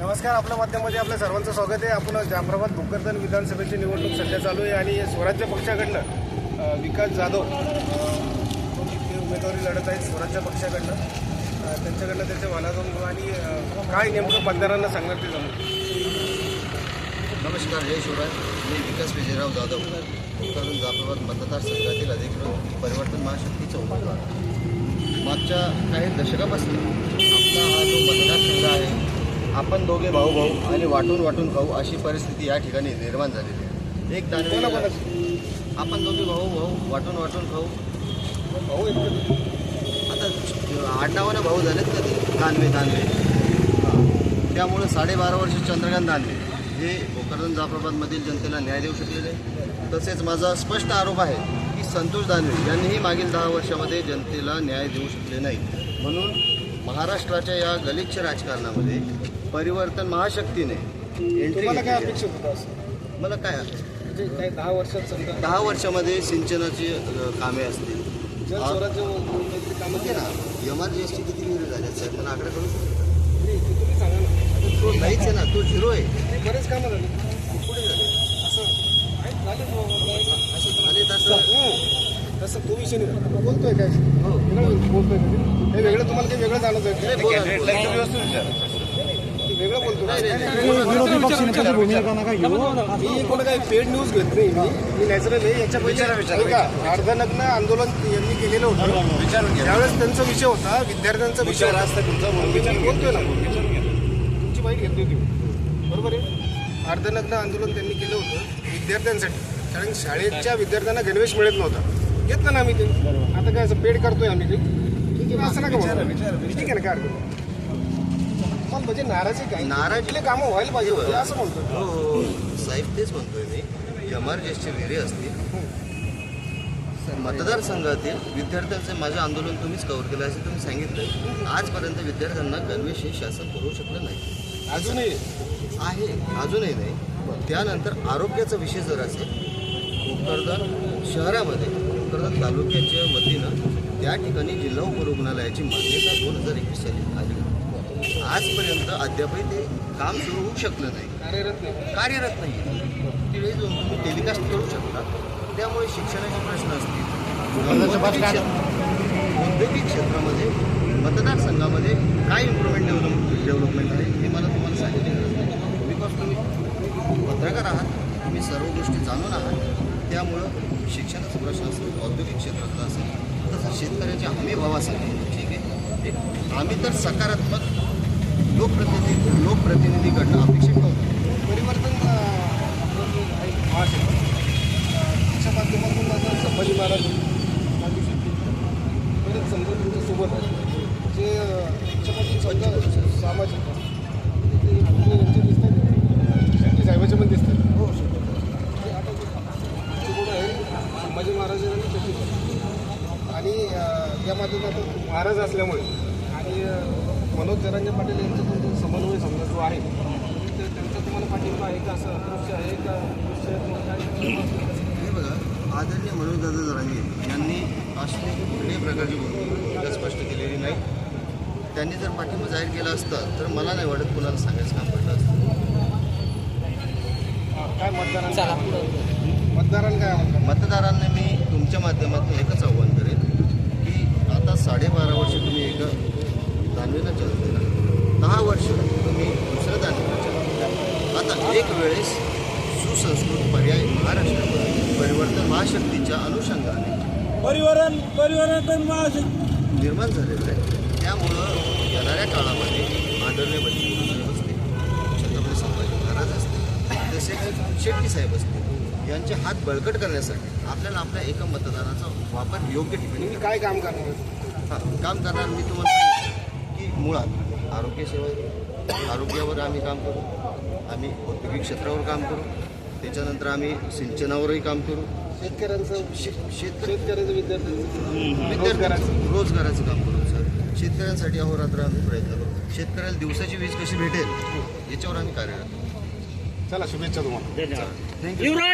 नमस्कार आपल्या माध्यमामध्ये आपल्या सर्वांचं स्वागत आहे. आपण जाफराबाद भोकरदन विधानसभेची निवडणूक सध्या चालू आहे आणि स्वराज्य पक्षाकडनं विकास जाधव ते उमेदवारी लढत आहेत स्वराज्य पक्षाकडनं. त्यांच्याकडनं त्यांचे वालाजाऊन आणि काय नेमकं मतदारांना सांगणार ते जाणून नमस्कार जय शिवराय. मी विकास विजयराव जाधव. भोकरदन जाफराबाद मतदारसंघातील अधिकृत परिवर्तन महाशक्तीचा उमेदवार. मागच्या काही दशकापासून आपला हा जो मतदारसंघ आहे आपण दोघे भाऊ भाऊ आणि वाटून वाटून खाऊ अशी परिस्थिती या ठिकाणी निर्माण झालेली आहे एक दानवे? आपण दोघे भाऊ भाऊ वाटून वाटून खाऊ भाऊ आता आडनावानं भाऊ झालेत का ते दानवे दानवे. त्यामुळं साडेबारा वर्ष चंद्रकांत दानवे हे भोकरदन जाफराबादमधील जनतेला न्याय देऊ शकलेले. तसेच माझा स्पष्ट आरोप आहे संतोष दानवे यांनीही मागील दहा वर्षामध्ये जनतेला न्याय देऊ शकले नाही. म्हणून महाराष्ट्राच्या या गलिच्छ राजकारणामध्ये परिवर्तन महाशक्तीने एंट्री अपेक्षित आहे. मला काय म्हणजे दहा वर्षात समजा दहा वर्षामध्ये सिंचनाची अ, कामे असतील. जल स्वराज्य काहीतरी कामं म्हणजे ना एम आर जी किती विहिरी झाल्या साहेब? मला आकडा करू? शकतो तुम्ही सांगा ना. तो नाहीच आहे ना तो झिरो आहे. बरेच कामं झाली पुढे झाले असं आहेत, झाले बुवा. असं झाले तसं हं. तसं तो विषय नाही बोलतोय काय? हो वेगळं बोलतोय का? हे वेगळं तुम्हाला काही वेगळं जाणत नाही, आहे बोला, ते बोला. वेगळं बोलतो नाही, नाही, नाही. विरोधी पक्षनेत्याची भूमिका नका घेऊ मी कोणा काही पेड न्यूज घेत नाही. मी मी नॅचरल आहे. याच्या पहिले ऐका, अर्धनग्न आंदोलन यांनी केलेलं होतं. विचारून त्यावेळेस त्यांचा विषय होता विद्यार्थ्यांचा विषय होता. विचार बोलतोय. ना. तुमची माहिती घेतली होती. बरोबर आहे? अर्धनग्न आंदोलन त्यांनी केलं होतं विद्यार्थ्यांसाठी. कारण शाळेच्या विद्यार्थ्यांना गणवेश मिळत नव्हता. घेतलं ना आम्ही ते. आता काय असं पेड करतोय आम्ही ते. ठीक आहे, असं नका बोलू. ठीक आहे ना काय. मग म्हणजे नाराजी काय? नाराजी- कामं व्हायला पाहिजे होते असं म्हणतो हो. हो साहेब तेच म्हणतोय मी. एम आर एसचे विहिरी असतील मतदारसंघातील विद्यार्थ्यांचे माझे आंदोलन तुम्हीच कव्हर केलं असं तुम्ही सांगितलं आजपर्यंत विद्यार्थ्यांना गणवेश हे शासन पुरवू शकलं नाही. अजूनही. आहे अजूनही नाही. त्यानंतर आरोग्याचा विषय जर असेल भोकरदन शहरामध्ये भोकरदन तालुक्याच्या वतीनं त्या ठिकाणी जिल्हा उपरुग्णालयाची मान्यता दोन हजार एकवीस साली आली. आजपर्यंत अद्यापही ते काम सुरू होऊ शकलं नाही. कार्यरत नाही. कार्यरत नाही. त्यावेळी जाऊन तुम्ही टेलिकास्ट करू शकता. त्यामुळे शिक्षणाचे प्रश्न असतील. औद्योगिक क्षेत्रामध्ये मतदारसंघामध्ये काय इम्प्रुव्हमेंट डेव्हलप डेव्हलपमेंट आहे हे मला तुम्हाला सांगितलं बिकॉज तुम्ही पत्रकार आहात तुम्ही सर्व गोष्टी जाणून आहात. त्यामुळं शिक्षणाचं प्रश्न असेल औद्योगिक क्षेत्रातला असेल तसं शेतकऱ्याच्या हमी भावासाठी ठीक आहे आम्ही तर सकारात्मक लोकप्रतिनिधी लोकप्रतिनिधीकडनं अपेक्षित नव्हतं परिवर्तन अं, त्याच्या माध्यमातून आता संभाजी महाराज मागू शकते परत समजा तुमच्यासोबत आहे जे त्याच्यापासून सामाजिक माध्यमातून महाराज असल्यामुळे आणि मनोज जरांगे पाटील यांचा जो समन्वय समजा जो आहे ते त्यांचा तुम्हाला पाठिंबा आहे का? असं अप्रोच आहे का? दृश्य हे बघा आदरणीय मनोज दादा जरांगे यांनी अशी कुठल्याही प्रकारची भूमिका स्पष्ट केलेली नाही. त्यांनी जर पाठिंबा जाहीर केला असता तर मला नाही वाटत कुणाला सांगायचं काम पडलं असतं. काय मतदारांना मतदारांना काय मतदारांना मी तुमच्या माध्यमातून एकच आव्हान करेन आता साडेबारा वर्ष तुम्ही एका दानवेला चालू दिला दहा वर्ष तुम्ही दुसऱ्या दानवेला चालू दिला आता एक वेळेस सुसंस्कृत पर्याय महाराष्ट्रामध्ये परिवर्तन महाशक्तीच्या अनुषंगाने परिवारण परिवारातून महाशक्ती. निर्माण झालेलं आहे. त्यामुळं येणाऱ्या काळामध्ये आदरणीय बच्चू साहेब असतील छत्रपती संभाजी महाराज असतील तसेच शेट्टी साहेब असतील यांचे हात बळकट करण्यासाठी आपल्याला आपल्या एका मतदानाचा वापर योग्य ठिकाणी काय काम करणार काम करणार मी तुम्हाला सांगितलं की मुळात आरोग्यसेवा आरोग्यावर आम्ही काम करू. आम्ही औद्योगिक क्षेत्रावर काम करू. त्याच्यानंतर आम्ही सिंचनावरही काम करू. शेतकऱ्यांचं शे शेतकरी शेतकऱ्याचं विद्यार्थ्यांचं विद्यार्थ्यांचं रोजगाराचं. काम करू सर. शेतकऱ्यांसाठी अहोरात्र आम्ही प्रयत्न करू. शेतकऱ्याला दिवसाची वीज कशी भेटेल? याच्यावर आम्ही कार्यरत. चला शुभेच्छा तुम्हाला. थँक्यू